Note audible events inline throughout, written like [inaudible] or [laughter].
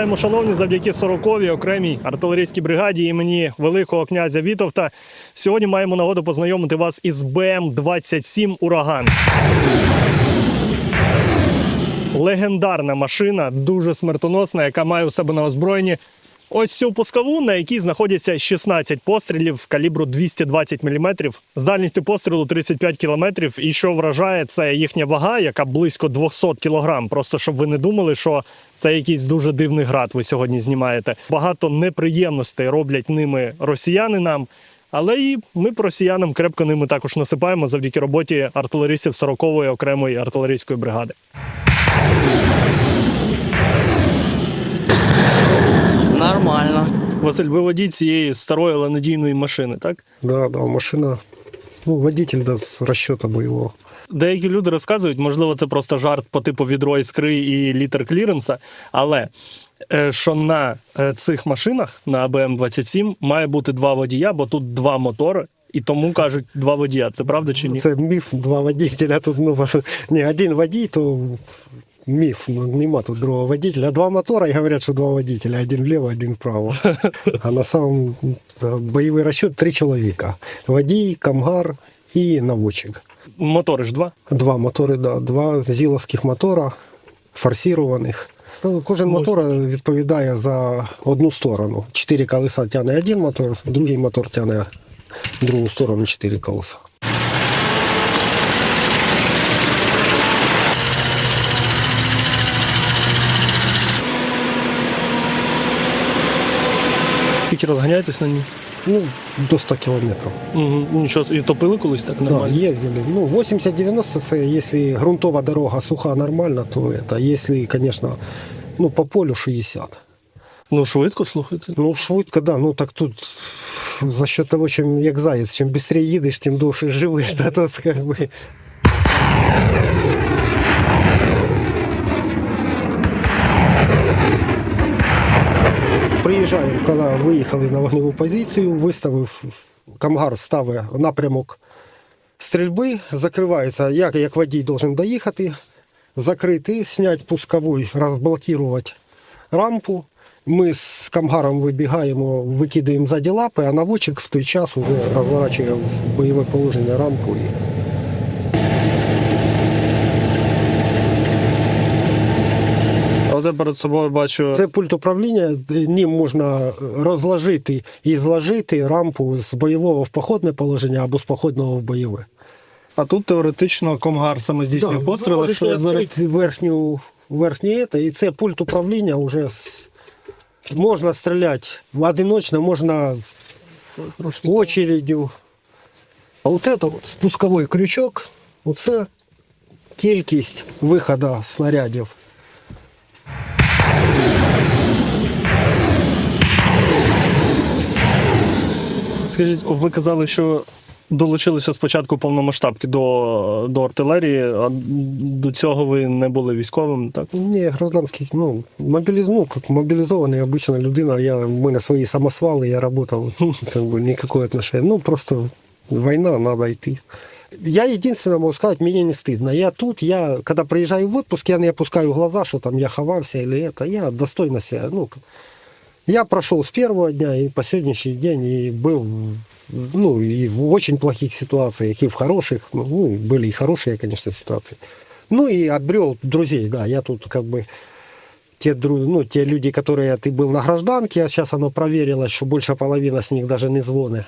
Вітаємо, шановні, завдяки 40-й окремій артилерійській бригаді імені Великого князя Вітовта. Сьогодні маємо нагоду познайомити вас із БМ-27 Ураган. Легендарна машина, дуже смертоносна, яка має у себе на озброєнні ось цю пускову, на якій знаходяться 16 пострілів калібру 220 мм з дальністю пострілу 35 км. І що вражає, це їхня вага, яка близько 200 кг. Просто щоб ви не думали, що це якийсь дуже дивний град. Ви сьогодні знімаєте. Багато неприємностей роблять ними росіяни нам. Але і ми по росіянам крепко ними також насипаємо завдяки роботі артилеристів 40-ї окремої артилерійської бригади. Василь, ви водій цієї старої, але надійної машини, так? Да, да, машина, ну, водитель да, с расчета боевого. Деякі люди розказують, можливо, це просто жарт по типу відро іскри і літер кліренса, але е, що на е, цих машинах на АБМ-27 має бути два водія, бо тут два мотори, і тому кажуть два водія. Це правда чи ні? Це міф, два водителя. Тут ну, [laughs] не один водій, то міф. Ну, нема тут другого водителя. А Два мотора і говорять, що два водителя. Один вліво, один вправо. [laughs] А на самом да, бойовий розчет три чоловіка. Водій, камгар і наводчик. Мотори ж два. Два мотори, да, два зіловських мотора, форсірованих. Ну, Кожен мотор відповідає за одну сторону. Чотири колеса тягне один мотор, другий мотор тягне в другу сторону чотири колеса. Скільки розганяєтесь на ній? Ну, до 100 кілометрів. Угу. Нічого, і топили колись так Да, нормально? їздили. Ну, 80-90 це якщо ґрунтова дорога суха, нормально, то это. Якщо, звісно, ну, по полю 60. Ну швидко слухайте. Ну, швидко, да. Ну так тут за счет того, чим як заяць, чим швидше їдеш, тим довше живеш. [laughs] Да, то, как би, Приїжджаємо, коли виїхали на вогневу позицію, виставив камгар ставить напрямок стрільби, закривається, як, як водій должен доїхати, закрити, зняти пусковий, розблокувати рампу. Ми з камгаром вибігаємо, викидаємо ззаді лапи, а наводчик в той час вже розворачує в бойове положення рампу. І... А от я перед собою бачу. Це пульт управління, ним можна розложити і зложити рампу з бойового в походне положення або з походного в бойове. А тут теоретично комгар саме здійснює Да, постріли. ви Якщо я зараз відкрити верхню, це, і це пульт управління вже з... можна стріляти одиночно, можна очередю. А от це от спусковий крючок, оце кількість виходу снарядів. Скажіть, ви казали, що долучилися спочатку повномасштабки до, до артилерії, а до цього ви не були військовим, так? Ні, гражданський, ну, мобіліз... ну, як мобілізований обична людина. Я, в мене свої самосвали, я працював, как бы, никакого [laughs] отношения. Ну, просто війна, треба йти. Я единственное могу сказать, мне не стыдно. Я тут, я, когда приезжаю в отпуск, я не опускаю глаза, что там я ховался или это. Я достойно себя, ну, я прошел с первого дня и по сегодняшний день и был ну, и в очень плохих ситуациях, и в хороших. Ну, были и хорошие, конечно, ситуации. Ну и обрел друзей, да. Я тут как бы те, ну, те люди, которые ты был на гражданке, а сейчас оно проверилось, что больше половины с них даже не звоны.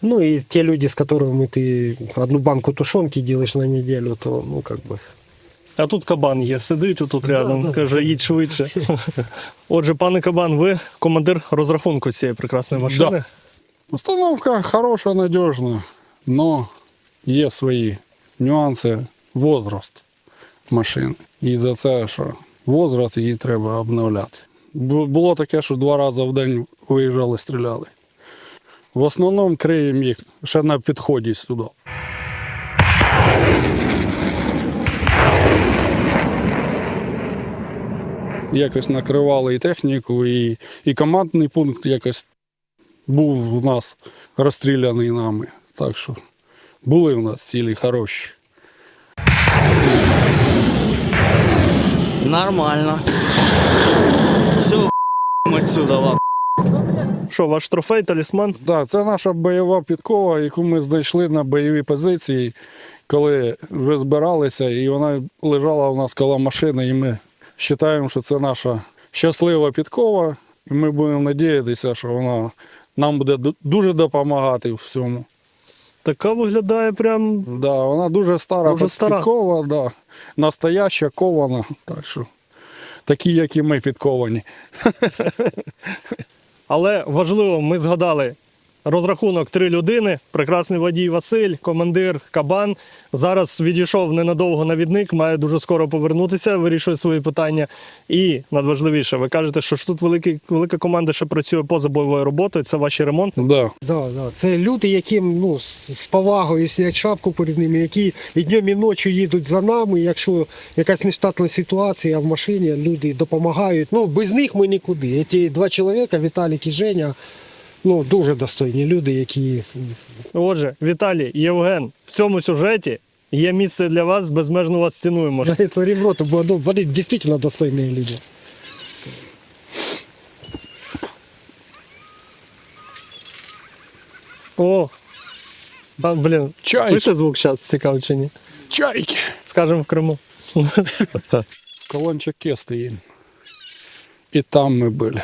Ну и те люди, с которыми ты одну банку тушенки делаешь на неделю, то, ну, как бы, А тут кабан є, сидить отут рядом, каже, їдь швидше. [laughs] Отже, пане кабан, ви командир розрахунку цієї прекрасної машини. Установка хороша, надежна, но є свої нюанси, возраст машини. І за це, що возраст її треба обновляти. Було таке, що два рази в день виїжджали, стріляли. В основному криємо їх ще на підході сюди. Якось накривали і техніку, і, і командний пункт якось був у нас розстріляний нами. Так що були в нас цілі хороші. Нормально. Все, отсюда, ладно. Що, ваш трофей, талісман? Да, це наша бойова підкова, яку ми знайшли на бойовій позиції, коли вже збиралися, і вона лежала у нас коло машини, і ми вважаємо, що це наша щаслива підкова, і ми будемо надіятися, що вона нам буде дуже допомагати в всьому. Така виглядає прям. Да, вона дуже стара Дуже стара. підкова, да, настояща кована. Так що, такі, як і ми підковані. [laughs] Але важливо, ми згадали розрахунок три людини: прекрасний водій Василь, командир Кабан. Зараз відійшов ненадовго навідник, має дуже скоро повернутися, вирішує свої питання. І надважливіше, ви кажете, що ж тут великий, велика команда ще працює поза бойовою роботою. Це ваші ремонти. Да. Да, да. Це люди, яким ну, з з повагою снять шапку перед ними, які і днем, і ночі їдуть за нами. Якщо якась нештатна ситуація в машині, люди допомагають. Ну, без них ми нікуди. Ці два чоловіка, Віталік і Женя, ну, дуже достойні люди, які Отже, Віталій, Євген, в цьому сюжеті є місце для вас, безмежно вас цінуємо. [laughs] за творім роту, бо ну, вони дійсно достойні люди. О! А, блін, Чайки. пише звук зараз цікаво чи ні? Чайки. Скажемо в Криму. [laughs] В Колончаке стоїмо. І там ми були.